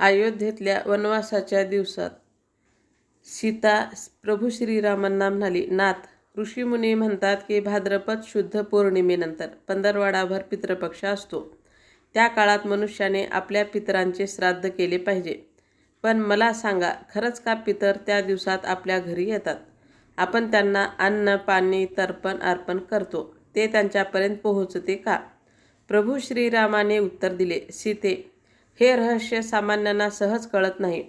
अयोध्येतल्या वनवासाच्या दिवसात. सीता प्रभू श्रीरामांना म्हणाली नाथ ऋषीमुनी म्हणतात की भाद्रपद शुद्ध पौर्णिमेनंतर पंधरवाडाभर पितृपक्ष असतो. त्या काळात मनुष्याने आपल्या पितरांचे श्राद्ध केले पाहिजे. पण मला सांगा खरंच का पितर त्या दिवसात आपल्या घरी येतात? आपण त्यांना अन्न पाणी तर्पण अर्पण करतो. ते त्यांच्यापर्यंत पोहोचते का? प्रभू श्रीरामाने उत्तर दिले सीते हे रहस्य सामान्यांना सहज कळत नाही.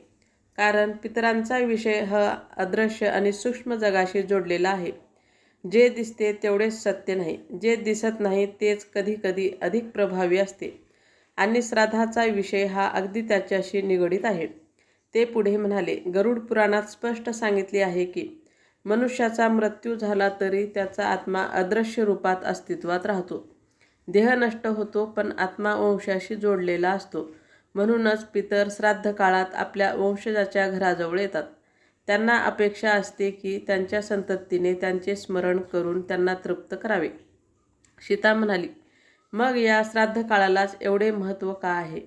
कारण पितरांचा विषय हा अदृश्य आणि सूक्ष्म जगाशी जोडलेला आहे. जे दिसते तेवढेच सत्य नाही. जे दिसत नाही तेच कधीकधी अधिक प्रभावी असते. आणि श्राद्धाचा विषय हा अगदी त्याच्याशी निगडीत आहे. ते पुढे म्हणाले गरुड पुराणात स्पष्ट सांगितले आहे की मनुष्याचा मृत्यू झाला तरी त्याचा आत्मा अदृश्य रूपात अस्तित्वात राहतो. देह नष्ट होतो पण आत्मा वंशाशी जोडलेला असतो. म्हणूनच पितर श्राद्ध काळात आपल्या वंशजाच्या घराजवळ येतात. त्यांना अपेक्षा असते की त्यांच्या संततीने त्यांचे स्मरण करून त्यांना तृप्त करावे. सीता म्हणाली मग या श्राद्ध काळालाच एवढे महत्त्व का आहे?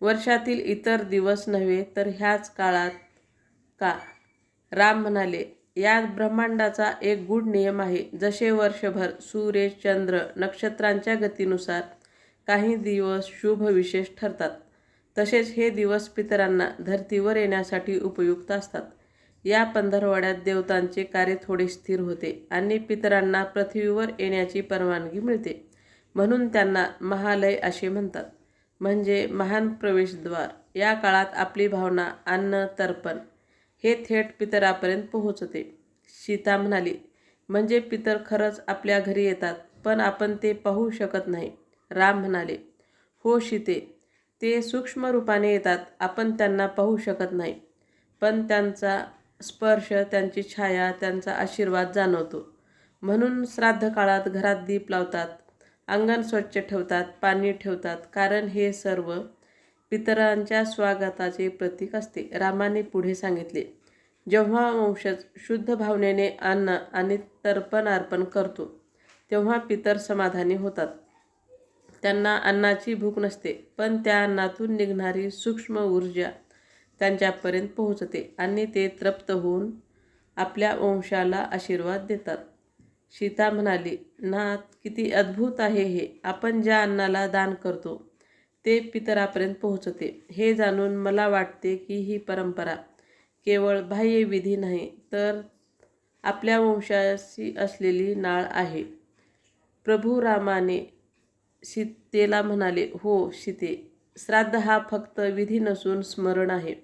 वर्षातील इतर दिवस नव्हे तर ह्याच काळात का? राम म्हणाले या ब्रह्मांडाचा एक गूढ नियम आहे. जसे वर्षभर सूर्य चंद्र नक्षत्रांच्या गतीनुसार काही दिवस शुभ विशेष ठरतात. तसेच हे दिवस पितरांना धर्तीवर येण्यासाठी उपयुक्त असतात. या पंधरवड्यात देवतांचे कार्य थोडे स्थिर होते आणि पितरांना पृथ्वीवर येण्याची परवानगी मिळते. म्हणून त्यांना महालय असे म्हणतात. म्हणजे महान प्रवेशद्वार. या काळात आपली भावना अन्न तर्पण हे थेट पितरापर्यंत पोहोचते. सीता म्हणाली म्हणजे पितर खरंच आपल्या घरी येतात पण आपण ते पाहू शकत नाही. राम म्हणाले हो सीते ते सूक्ष्म रूपाने येतात. आपण त्यांना पाहू शकत नाही. पण त्यांचा स्पर्श त्यांची छाया त्यांचा आशीर्वाद जाणवतो. म्हणून श्राद्ध काळात घरात दीप लावतात. अंगण स्वच्छ ठेवतात पाणी ठेवतात. कारण हे सर्व पितरांच्या स्वागताचे प्रतीक असते रामाने पुढे सांगितले. जेव्हा वंशज शुद्ध भावनेने अन्न आणि तर्पण अर्पण करतो तेव्हा पितर समाधानी होतात. त्यांना अन्नाची भूक नसते पण त्या अन्नातून निघणारी सूक्ष्म ऊर्जा त्यांच्यापर्यंत पोहोचते आणि ते तृप्त होऊन आपल्या वंशाला आशीर्वाद देतात. सीता म्हणाली नाथ किती अद्भुत आहे हे. आपण ज्या अन्नाला दान करतो ते पितरापर्यंत पोहोचते. हे जाणून मला वाटते की ही परंपरा केवळ बाह्य विधी नाही तर आपल्या वंशाशी असलेली नाळ आहे. प्रभू रामाने सीतेला म्हणाले हो सीते श्राद्ध हा फक्त विधी नसून स्मरण आहे.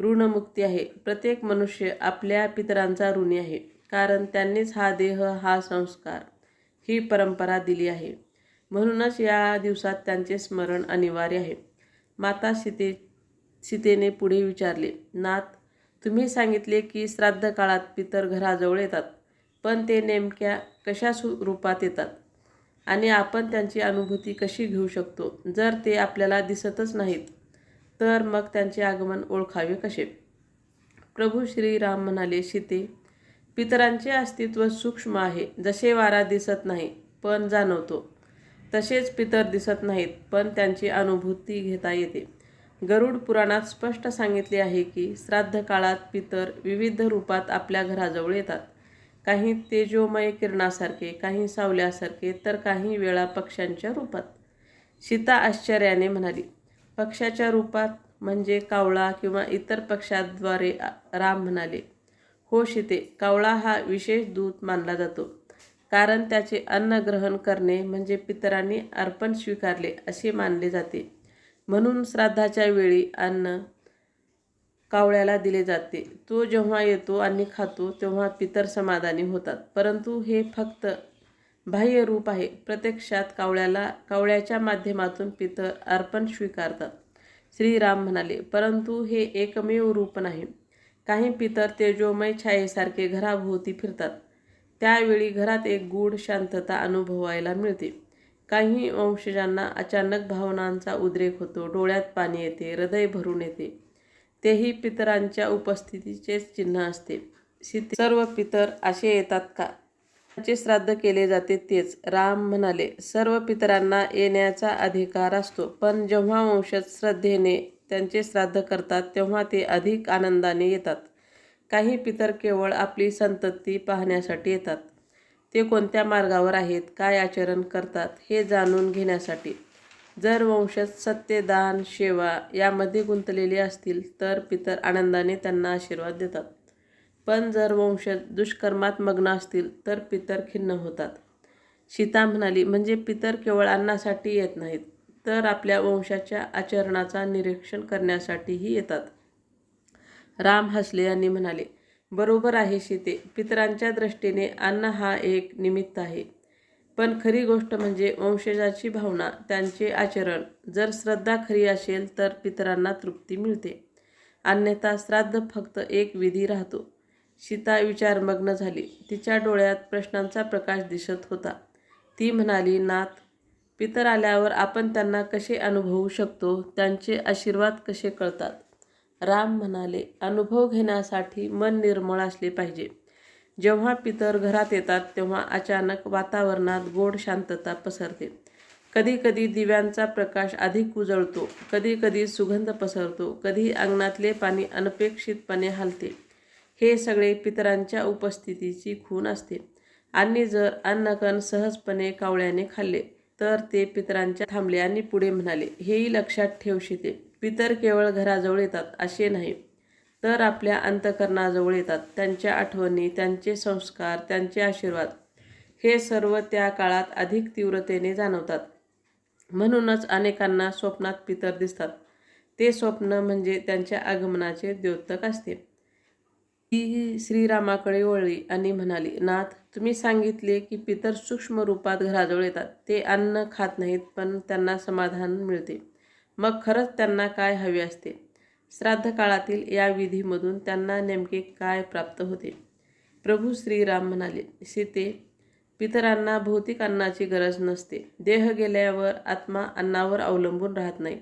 ऋणमुक्ती आहे. प्रत्येक मनुष्य आपल्या पितरांचा ऋणी आहे. कारण त्यांनीच हा देह हा संस्कार ही परंपरा दिली आहे. म्हणूनच या दिवसात त्यांचे स्मरण अनिवार्य आहे. माता सीते सीतेने पुढे विचारले नाथ तुम्ही सांगितले की श्राद्ध काळात पितर घराजवळ येतात पण ते नेमक्या कशा रूपात येतात? आणि आपण त्यांची अनुभूती कशी घेऊ शकतो? जर ते आपल्याला दिसतच नाहीत तर मग त्यांचे आगमन ओळखावे कसे? प्रभू श्रीराम म्हणाले सीते पितरांचे अस्तित्व सूक्ष्म आहे. जसे वारा दिसत नाही पण जाणवतो. तसेच पितर दिसत नाहीत पण त्यांची अनुभूती घेता येते. गरुड पुराणात स्पष्ट सांगितले आहे की श्राद्ध काळात पितर विविध रूपात आपल्या घराजवळ येतात. काही तेजोमय किरणासारखे काही सावल्यासारखे तर काही वेळा पक्ष्यांच्या रूपात. सीता आश्चर्याने म्हणाली पक्षाच्या रूपात म्हणजे कावळा किंवा इतर पक्षाद्वारे राम म्हणाले. हो सीते कावळा हा विशेष दूत मानला जातो. कारण त्याचे अन्न ग्रहण करणे म्हणजे पितरांनी अर्पण स्वीकारले असे मानले जाते. म्हणून श्राद्धाच्या वेळी अन्न कावळ्याला दिले जाते. तो जेव्हा येतो आणि खातो तेव्हा पितर समाधानी होतात. परंतु हे फक्त बाह्य रूप आहे. प्रत्यक्षात कावळ्याला कावळ्याच्या माध्यमातून पितर अर्पण स्वीकारतात. श्रीराम म्हणाले परंतु हे एकमेव रूप नाही. काही पितर तेजोमय छायेसारखे घराभोवती फिरतात. त्यावेळी घरात एक गूढ शांतता अनुभवायला मिळते. काही वंशजांना अचानक भावनांचा उद्रेक होतो. डोळ्यात पाणी येते हृदय भरून येते. तेही पितरांच्या उपस्थितीचेच चिन्ह असते. सीते सर्व पितर असे येतात का? त्यांचे श्राद्ध केले जाते तेच. राम म्हणाले सर्व पितरांना येण्याचा अधिकार असतो पण जेव्हा वंशज श्रद्धेने त्यांचे श्राद्ध करतात तेव्हा ते अधिक आनंदाने येतात. काही पितर केवळ आपली संतती पाहण्यासाठी येतात. ते कोणत्या मार्गावर आहेत काय आचरण करतात हे जाणून घेण्यासाठी. जर वंशज सत्यदान सेवा यामध्ये गुंतलेले असतील तर पितर आनंदाने त्यांना आशीर्वाद देतात. पण जर वंशज दुष्कर्मात मग्न असतील तर पितर खिन्न होतात. सीता म्हणाली म्हणजे पितर केवळ अन्नासाठी येत नाहीत तर आपल्या वंशाच्या आचरणाचा निरीक्षण करण्यासाठीही येतात. राम हसले यांनी म्हणाले बरोबर आहे सीते पितरांच्या दृष्टीने अन्न हा एक निमित्त आहे. पण खरी गोष्ट म्हणजे वंशजाची भावना त्यांचे आचरण. जर श्रद्धा खरी असेल तर पितरांना तृप्ती मिळते. अन्यथा श्राद्ध फक्त एक विधी राहतो. सीता विचारमग्न झाली. तिच्या डोळ्यात प्रश्नांचा प्रकाश दिसत होता. ती म्हणाली नाथ पितर आल्यावर आपण त्यांना कसे अनुभवू शकतो? त्यांचे आशीर्वाद कसे कळतात? राम म्हणाले अनुभव घेण्यासाठी मन निर्मळ असले पाहिजे. जेव्हा पितर घरात येतात तेव्हा अचानक वातावरणात गोड शांतता पसरते. कधी कधी दिव्यांचा प्रकाश अधिक उजळतो कधी कधी सुगंध पसरतो कधी अंगणातले पाणी अनपेक्षितपणे हलते. हे सगळे पितरांच्या उपस्थितीची खूण असते. आणि जर अन्नकण सहजपणे कावळ्याने खाल्ले तर ते पितरांच्या थांबले आणि पुढे म्हणाले हेही लक्षात ठेव शिते पितर केवळ घराजवळ येतात असे नाही. तर आपल्या अंतकरणाजवळ येतात. त्यांच्या आठवणी त्यांचे संस्कार त्यांचे आशीर्वाद हे सर्व त्या काळात अधिक तीव्रतेने जाणवतात. म्हणूनच अनेकांना स्वप्नात पितर दिसतात. ते स्वप्न म्हणजे त्यांच्या आगमनाचे द्योतक असते. ती श्रीरामाकडे वळली आणि म्हणाली नाथ तुम्ही सांगितले की पितर सूक्ष्म रूपात घराजवळ येतात. ते अन्न खात नाहीत पण त्यांना समाधान मिळते. मग खरंच त्यांना काय हवे असते? श्राद्ध काळातील या विधीमधून त्यांना नेमके काय प्राप्त होते? प्रभू श्रीराम म्हणाले सीते पितरांना भौतिक अन्नाची गरज नसते. देह गेल्यावर आत्मा अन्नावर अवलंबून राहत नाही.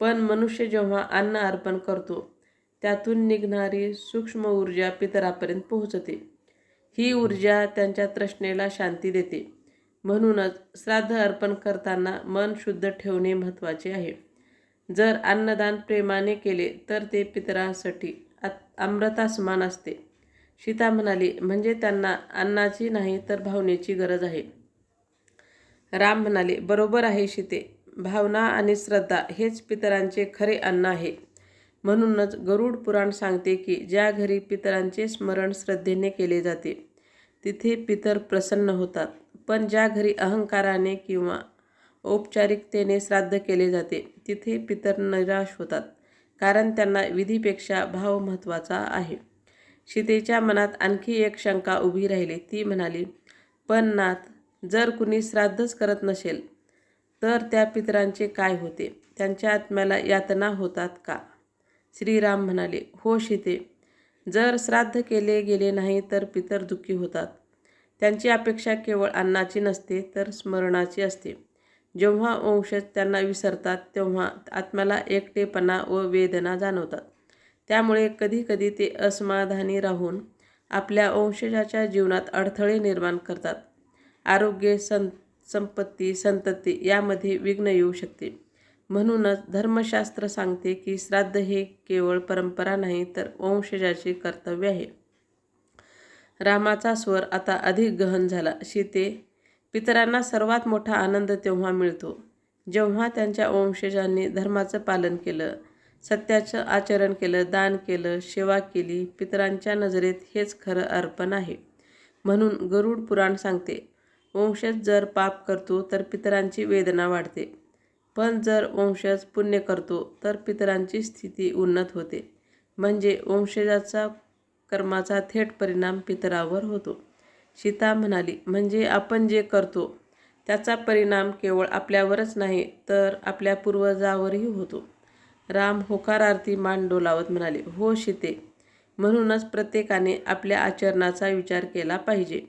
पण मनुष्य जेव्हा अन्न अर्पण करतो त्यातून निघणारी सूक्ष्म ऊर्जा पितरापर्यंत पोहोचते. ही ऊर्जा त्यांच्या तृष्णेला शांती देते. म्हणूनच श्राद्ध अर्पण करताना मन शुद्ध ठेवणे महत्त्वाचे आहे. जर अन्नदान प्रेमाने केले तर ते पितरांसाठी अमृता समान असते. सीता म्हणाली म्हणजे त्यांना अन्नाची नाही तर भावनेची गरज आहे. राम म्हणाले बरोबर आहे सीते. भावना आणि श्रद्धा हेच पितरांचे खरे अन्न आहे. म्हणूनच गरुड पुराण सांगते की ज्या घरी पितरांचे स्मरण श्रद्धेने केले जाते तिथे पितर प्रसन्न होतात. पण ज्या घरी अहंकाराने किंवा औपचारिकतेने श्राद्ध केले जाते. तिथे पितर निराश होतात कारण त्यांना विधीपेक्षा भाव महत्त्वाचा आहे. सीतेच्या मनात आणखी एक शंका उभी राहिली. ती म्हणाली पण नाथ जर कुणी श्राद्धच करत नसेल तर त्या पितरांचे काय होते? त्यांच्या आत्म्याला यातना होतात का? श्रीराम म्हणाले हो सीते जर श्राद्ध केले गेले नाही तर पितर दुःखी होतात. त्यांची अपेक्षा केवळ अन्नाची नसते तर स्मरणाची असते. जेव्हा वंशज त्यांना विसरतात तेव्हा आत्म्याला एकटेपणा व वेदना जाणवतात. त्यामुळे कधीकधी ते असमाधानी राहून आपल्या वंशजाच्या जीवनात अडथळे निर्माण करतात. आरोग्य सं संपत्ती संतती यामध्ये विघ्न येऊ शकते. म्हणूनच धर्मशास्त्र सांगते की श्राद्ध हे केवळ परंपरा नाही तर वंशजाचे कर्तव्य आहे. रामाचा स्वर आता अधिक गहन झाला. सीते पितरांना सर्वात मोठा आनंद तेव्हा मिळतो जेव्हा त्यांच्या वंशजांनी धर्माचं पालन केलं सत्याचं आचरण केलं दान केलं सेवा केली पितरांच्या नजरेत हेच खरं अर्पण आहे. म्हणून गरुड पुराण सांगते वंशज जर पाप करतो तर पितरांची वेदना वाढते. पण जर वंशज पुण्य करतो तर पितरांची स्थिती उन्नत होते. म्हणजे वंशजाचा कर्माचा थेट परिणाम पितरावर होतो. सीता म्हणाली म्हणजे आपण जे करतो त्याचा परिणाम केवळ आपल्यावरच नाही तर आपल्या पूर्वजावरही होतो. राम होकारार्थी मान डोलावत म्हणाले हो सीते म्हणूनच प्रत्येकाने आपल्या आचरणाचा विचार केला पाहिजे.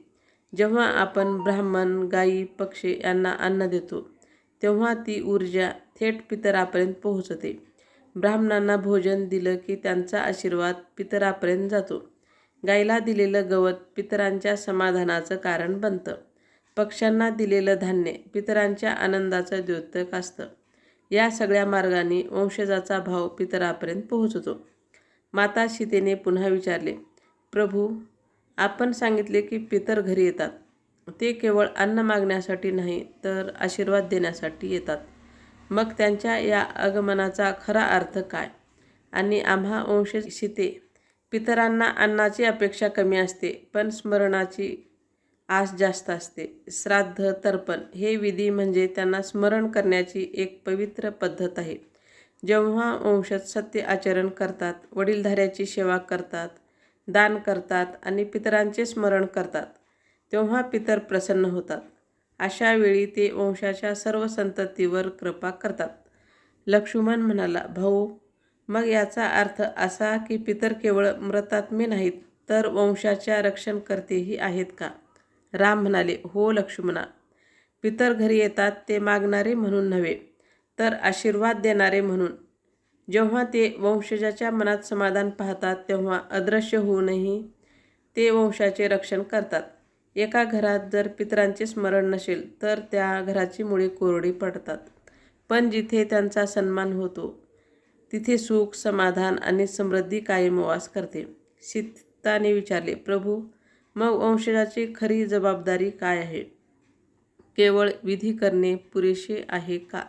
जेव्हा आपण ब्राह्मण गायी पक्षी यांना अन्न देतो तेव्हा ती ऊर्जा थेट पितरापर्यंत पोहोचते. ब्राह्मणांना भोजन दिलं की त्यांचा आशीर्वाद पितरापर्यंत जातो. गायला दिलेलं गवत पितरांच्या समाधानाचं कारण बनतं. पक्ष्यांना दिलेलं धान्य पितरांच्या आनंदाचं द्योतक असतं. या सगळ्या मार्गाने वंशजाचा भाव पितरापर्यंत पोहोचतो. माता सीतेने पुन्हा विचारले प्रभू आपण सांगितले की पितर घरी येतात. ते केवळ अन्न मागण्यासाठी नाही तर आशीर्वाद देण्यासाठी येतात. मग त्यांच्या या आगमनाचा खरा अर्थ काय? आणि आम्हा वंशज सीते पितरांना अन्नाची अपेक्षा कमी असते पण स्मरणाची आस जास्त असते. श्राद्ध तर्पण हे विधी म्हणजे त्यांना स्मरण करण्याची एक पवित्र पद्धत आहे. जेव्हा वंशज सत्य आचरण करतात वडीलधाऱ्याची सेवा करतात दान करतात आणि पितरांचे स्मरण करतात तेव्हा पितर प्रसन्न होतात. अशा वेळी ते वंशाच्या सर्व संततीवर कृपा करतात. लक्ष्मण म्हणाला भाऊ मग याचा अर्थ असा की पितर केवळ मृतात्मे नाहीत तर वंशाच्या रक्षणकर्तेही आहेत का? राम म्हणाले हो लक्ष्मणा पितर घरी येतात ते मागणारे म्हणून नव्हे तर आशीर्वाद देणारे म्हणून. जेव्हा ते वंशजाच्या मनात समाधान पाहतात तेव्हा अदृश्य होऊनही ते वंशाचे रक्षण करतात. एका घरात जर पितरांचे स्मरण नसेल तर त्या घराची मुळे कोरडी पडतात. पण जिथे त्यांचा सन्मान होतो तिथे सुख समाधान आणि समृद्धी कायम वास करते. सीताने विचारले प्रभू मग वंशजाची खरी जबाबदारी काय आहे? केवळ विधी करणे पुरेसे आहे का?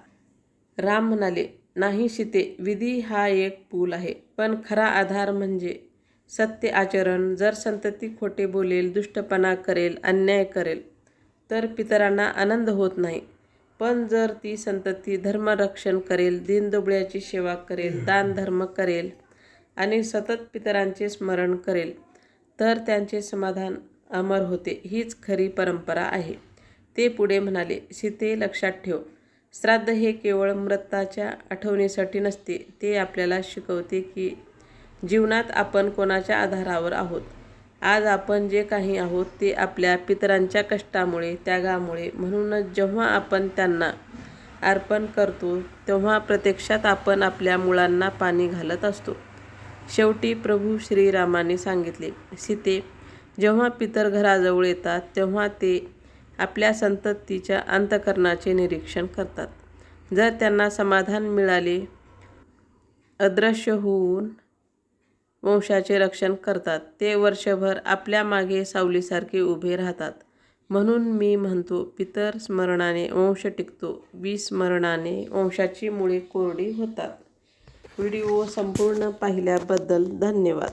राम म्हणाले नाही सीते विधी हा एक पूल आहे पण खरा आधार म्हणजे सत्य आचरण. जर संतती खोटे बोलेल दुष्टपणा करेल अन्याय करेल तर पितरांना आनंद होत नाही. पण जर ती संतती धर्मरक्षण करेल दीनदुबळ्याची सेवा करेल दान धर्म करेल आणि सतत पितरांचे स्मरण करेल तर त्यांचे समाधान अमर होते. हीच खरी परंपरा आहे. ते पुढे म्हणाले सीते लक्षात ठेव. श्राद्ध हे केवळ मृताच्या आठवणीसाठी नसते. ते आपल्याला शिकवते की जीवनात आपण कोणाच्या आधारावर आहोत. आज आपण जे काही आहोत ते आपल्या पितरांच्या कष्टामुळे त्यागामुळे म्हणूनच जेव्हा आपण त्यांना अर्पण करतो तेव्हा प्रत्यक्षात आपण आपल्या मुलांना पाणी घालत असतो. शेवटी प्रभू श्रीरामाने सांगितले सीते जेव्हा पितर घराजवळ येतात तेव्हा ते आपल्या संततीच्या अंतकरणाचे निरीक्षण करतात. जर त्यांना समाधान मिळाले अदृश्य होऊन वंशाचे रक्षण करतात. ते वर्षभर आपल्या मागे सावलीसारखे उभे राहतात. म्हणून मी म्हणतो पितर स्मरणाने वंश टिकतो. विस्मरणाने वंशाची मुळे कोरडी होतात. व्हिडिओ संपूर्ण पाहिल्याबद्दल धन्यवाद.